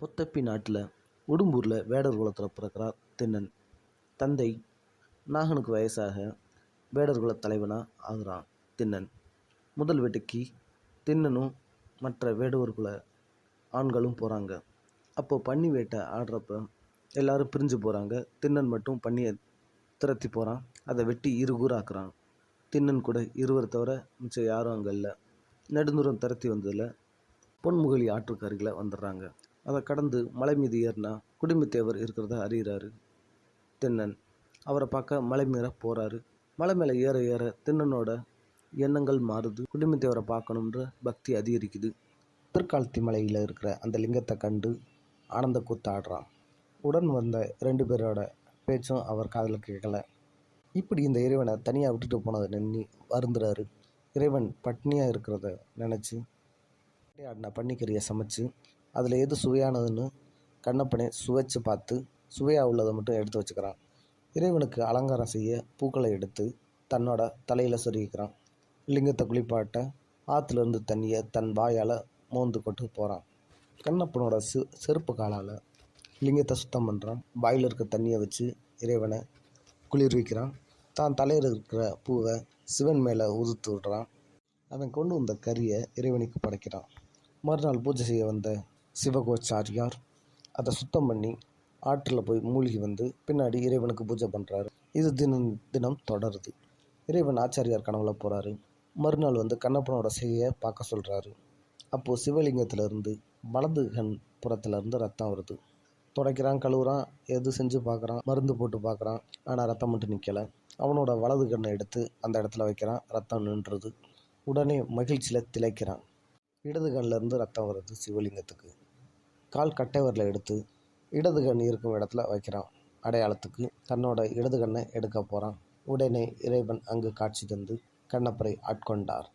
பொத்தப்பி நாட்டில் உடும்பூரில் வேடர் குலத்தில் பிறக்கிறார் திண்ணன். தந்தை நாகனுக்கு வயசாக வேடர் குலத் தலைவனாக ஆகுறான் திண்ணன். முதல் வேட்டைக்கு திண்ணனும் மற்ற வேடுவர் குல ஆண்களும் போகிறாங்க அப்போது பன்னி வேட்டை ஆடுறப்ப எல்லாரும் பிரிஞ்சு போகிறாங்க திண்ணன் மட்டும் பன்னியை துரத்தி போகிறான் அதை வெட்டி இருகூறாக்குறான் திண்ணன் கூட இருவர் தவிர மிச்சம் யாரும் அங்கே இல்லை. நெடுந்தூரம் துரத்தி வந்ததில் பொன்முகலி ஆற்றுக்கு அருகில் வந்துடுறாங்க. அதை கடந்து மலை மீது ஏறினா குடும்பத்தேவர் இருக்கிறத அறிகிறாரு திண்ணன். அவரை பார்க்க மலை மீற போகிறாரு மலை மேலே ஏற ஏற திண்ணனோட எண்ணங்கள் மாறுது. குடும்பத்தேவரை பார்க்கணுன்ற பக்தி அதிகரிக்குது. திருக்காலத்தி மலையில் இருக்கிற அந்த லிங்கத்தை கண்டு ஆனந்த கூத்தாடுறான். உடன் வந்த ரெண்டு பேரோட பேச்சும் அவர் காதில் கேட்கலை. இப்படி இந்த இறைவனை தனியாக விட்டுட்டு போனதை நின்று வருந்துறாரு. இறைவன் பட்னியாக இருக்கிறத நினச்சி ஆடின பன்னிக்கறியை சமைச்சு அதில் எது சுவையானதுன்னு கண்ணப்பனே சுவைச்சு பார்த்து சுவையாக உள்ளதை மட்டும் எடுத்து வச்சுக்கிறான். இறைவனுக்கு அலங்காரம் செய்ய பூக்களை எடுத்து தன்னோட தலையில் சொருகிக்கிறான். லிங்கத்தை குளிப்பாட்ட ஆற்றுலேருந்து தண்ணியை தன் வாயால் மோந்து கொண்டு போகிறான் கண்ணப்பனோட செ செருப்பு காலால் லிங்கத்தை சுத்தம் பண்ணுறான் வாயில் இருக்க தண்ணியை வச்சு இறைவனை குளிர்விக்கிறான். தான் தலையில் இருக்கிற பூவை சிவன் மேலே உதுத்து விடுறான். அவன் கொண்டு வந்த கறியை இறைவனுக்கு படைக்கிறான். மறுநாள் பூஜை செய்ய வந்த சிவகோச்சாரியார் அதை சுத்தம் பண்ணி ஆற்றில் போய் மூழ்கி வந்து பின்னாடி இறைவனுக்கு பூஜை பண்ணுறாரு இது தினம் தினம் தொடருது. இறைவன் ஆச்சாரியார் கனவுல போகிறாரு மறுநாள் வந்து கண்ணப்பனோட செய்கையை பார்க்க சொல்கிறாரு அப்போது சிவலிங்கத்திலேருந்து வலது கண் புறத்துலேருந்து ரத்தம் வருது. துடைக்கிறான் கழுவுறான் எது செஞ்சு பார்க்குறான் மருந்து போட்டு பார்க்குறான். ஆனால் ரத்தம் மட்டும் நிற்கலை அவனோட வலது கண்ணை எடுத்து அந்த இடத்துல வைக்கிறான். ரத்தம் நின்றுது. உடனே மகிழ்ச்சியில் திளைக்கிறான். இடது கண்ணிலேருந்து ரத்தம் வருது சிவலிங்கத்துக்கு. கால் கட்டை விரலை எடுத்து இடது கண் இருக்கும் இடத்துல வைக்கிறான். அடையாளத்துக்கு தன்னோட இடது கண்ணை எடுக்க போகிறான் உடனே இறைவன் அங்கு காட்சி தந்து கண்ணப்பரை ஆட்கொண்டார்.